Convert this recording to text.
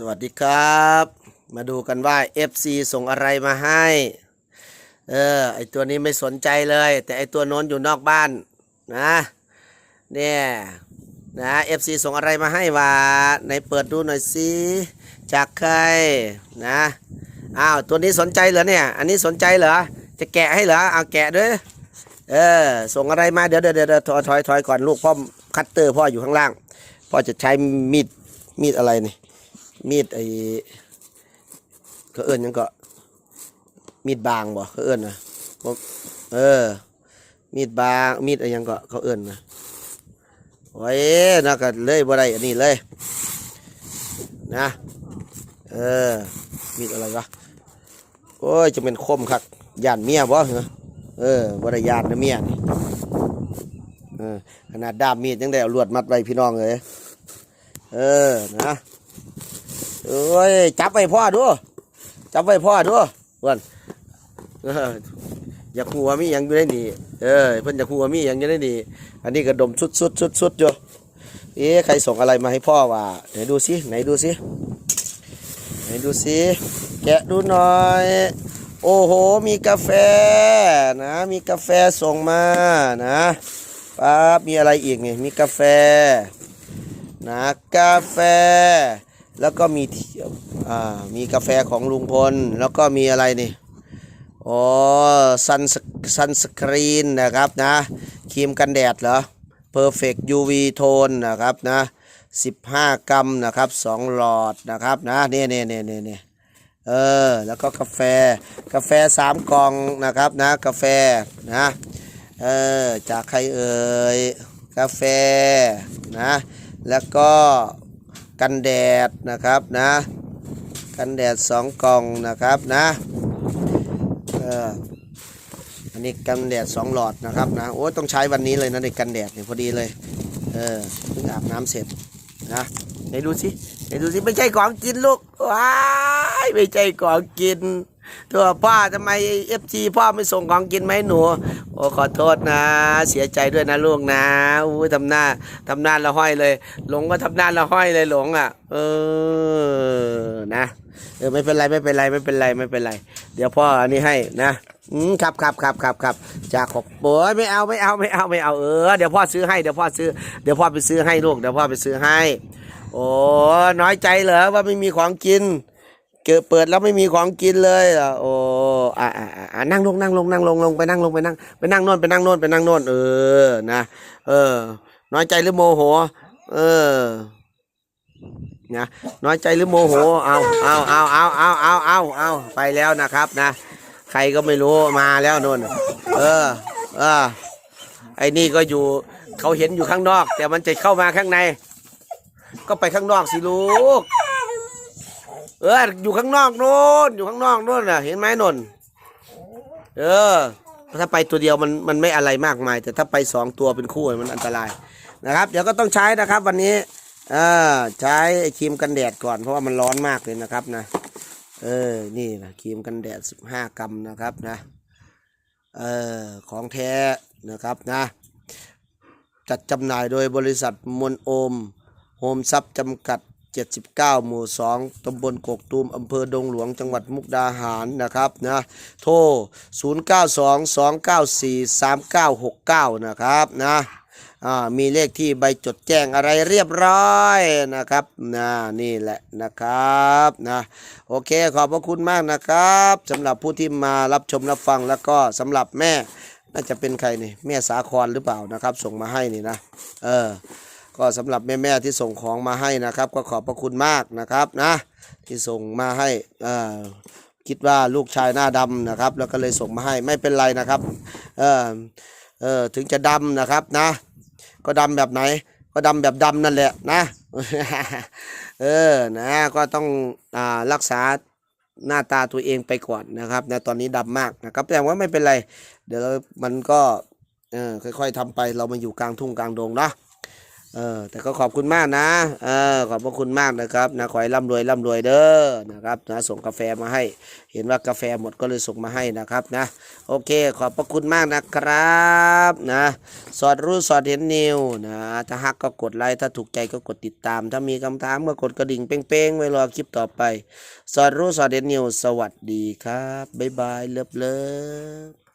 สวัสดีครับ มาดูกันว่า FC ส่งอะไรมาให้ เออ ไอตัวนี้ไม่สนใจเลย แต่ไอตัวโน้นอยู่นอกบ้านนะ เนี่ยนะ FC ส่งอะไรมาให้วะไหนเปิดดูหน่อยสิจากใครนะอ้าวตัวนี้สนใจเหรอเนี่ย อันนี้สนใจเหรอ จะแกะให้เหรอเอาแกะด้วยเออ ส่งอะไรมาเดี๋ยวเดี๋ยวเดี๋ยวถอยถอยถอยก่อนลูกพ่อคัตเตอร์พ่ออยู่ข้างล่าง พ่อจะใช้มีดมีดอะไรนี่ มีดไอ้เขาเอิ้นยังก็มีดบางบ่เขาเอิ้นนะเออ มีดบางมีดอะไรยังก็เขาเอิ้นนะโอ้ยนะก็เลยบ่ได้อันนี้เลยนะเออมีดอะไรวะโอ้ยจะเป็นคมคักย่านเมียบ่เหรอเออบ่ได้ยานนะเมียนี่เออขนาดด้ามมีดยังได้เอาลวดมัดไว้พี่น้องเลยเออนะ เอ้ยจับไว้พ่อดูจับไว้พ่อดูเพื่อนอออยากหัวมีหยังอยู่ในนี่เออเพิ่นอยากหัวมีหยังอยู่ในนี่อันนี้ก็ดมสุดสุดสุดสุดอยู่เอ๊ะใครส่งอะไรมาให้พ่อวะไหนดูสิไหนดูสิไหนดูสิแกะดูหน่อย โอ้โหมีกาแฟนะมีกาแฟส่งมานะปั๊บมีอะไรอีกนี่มีกาแฟนะกาแฟ แล้วก็มีที่อ่ามีกาแฟของลุงพล แล้วก็มีอะไรนี่อ๋อซันซันสกรีนนะครับนะครีมกันแดดเหรอ Perfect UV Tone นะครับนะ15 กรัมนะครับ2หลอดนะครับนะนี่นี่นี่นี่นี่เออแล้วก็กาแฟกาแฟ 3 กล่องนะครับนะกาแฟนะเออจากใครเอ่ยกาแฟนะแล้วก็ กันแดดนะครับนะ กันแดดสองกล่องนะครับนะเอออันนี้กันแดดสองหลอดนะครับนะโอ้ต้องใช้วันนี้เลยนะในกันแดดเนี่ยพอดีเลยเออเพิ่งอาบน้ำเสร็จนะไหนดูสิไหนดูสิไม่ใช่ของกินลูกว้ายไม่ใช่ของกิน ตัวพ่อทำไมเอฟซีพ่อไม่ส่งของกินมาให้หนู โอ้ขอโทษนะ เสียใจด้วยนะลูกนะอู้ทำหน้าทำหน้าละห้อยเลย หลงก็ทำหน้าละห้อยเลยหลงอะ เออนะเออไม่เป็นไรไม่เป็นไรไม่เป็นไรไม่เป็นไร เดี๋ยวพ่ออันนี้ให้นะอืมครับครับครับครับครับจากขอบโอ้ยไม่เอาไม่เอาไม่เอาไม่เอาเออเดี๋ยวพ่อซื้อให้เดี๋ยวพ่อซื้อเดี๋ยวพ่อไปซื้อให้ลูกเดี๋ยวพ่อไปซื้อให้ โอ้น้อยใจเหรอว่าไม่มีของกิน เกิดเปิดแล้วไม่มีของกินเลยเหรอโอ้อ่อ่าอ่านั่งลงนั่งลงนั่งลงลงไปนั่งลงไปนั่งไปนั่งน่นไปนั่งน่นไปนั่งน่นเออนะเออ น้อยใจหรือโมโห เออนะน้อยใจหรือโมโหเอาเอาเอาเอาเอาเอาเอาเอาไปแล้วนะครับนะ ใครก็ไม่รู้มาแล้วนนเออ เออ ไอ้นี่ก็อยู่เขาเห็นอยู่ข้างนอก แต่มันจะเข้ามาข้างใน ก็ไปข้างนอกสิลูก เอออยู่ข้างนอกโน่นอยู่ข้างนอกโน่นน่ะ เห็นไหมนนเออ ถ้าไปตัวเดียวมันมันไม่อะไรมากมาย แต่ถ้าไปสองตัวเป็นคู่มันอันตรายนะครับ เดี๋ยวก็ต้องใช้นะครับ วันนี้เออใช้ครีมกันแดดก่อนเพราะว่ามันร้อนมากเลยนะครับนะเออนี่นะครีมกันแดด15กรัมนะครับนะเออของแท้นะครับนะ จัดจำหน่ายโดยบริษัทมนโอมโฮมซับจำกัด 79 หมู่ 2 ตำบลกกตูม อำเภอดงหลวง จังหวัดมุกดาหารนะครับนะโทร 0922943969 นะครับนะมีเลขที่ใบจดแจ้งอะไรเรียบร้อยนะครับนะนี่แหละนะครับนะโอเคขอบพระคุณมากนะครับสำหรับผู้ที่มารับชมรับฟังแล้วก็สำหรับแม่น่าจะเป็นใครนี่แม่สาครหรือเปล่านะครับ ส่งมาให้นี่นะเออ ก็สำหรับแม่ๆที่ส่งของมาให้นะครับ ก็ขอบพระคุณมากนะครับนะ ที่ส่งมาให้คิดว่าลูกชายหน้าดำนะครับ แล้วก็เลยส่งมาให้ไม่เป็นไรนะครับเออเออถึงจะดำนะครับนะ ก็ดำแบบไหน ก็ดำแบบดำนั่นแหละนะ เออนะก็ต้องอ่ารักษาหน้าตาตัวเองไปก่อนนะครับนะตอนนี้ดำมากนะครับแต่ว่าไม่เป็นไร เดี๋ยวมันก็เออค่อยๆทำไปเรามาอยู่กลางทุ่งกลางดงเนาะ เออแต่ก็ขอบคุณมากนะเออขอบพระคุณมากนะครับนะขอให้ร่ำรวยร่ำรวยเด้อนะครับนะส่งกาแฟมาให้ เห็นว่ากาแฟหมดก็เลยส่งมาให้นะครับนะ โอเค ขอบพระคุณมากนะครับนะสอดรู้สอดเห็นนิวนะถ้าฮักก็กดไลค์ถ้าถูกใจก็กดติดตาม ถ้ามีคำถามก็กดกระดิ่งเป้งๆไว้รอคลิปต่อไป สอดรู้สอดเห็นนิวสวัสดีครับบ๊ายบายเลิฟเลิฟ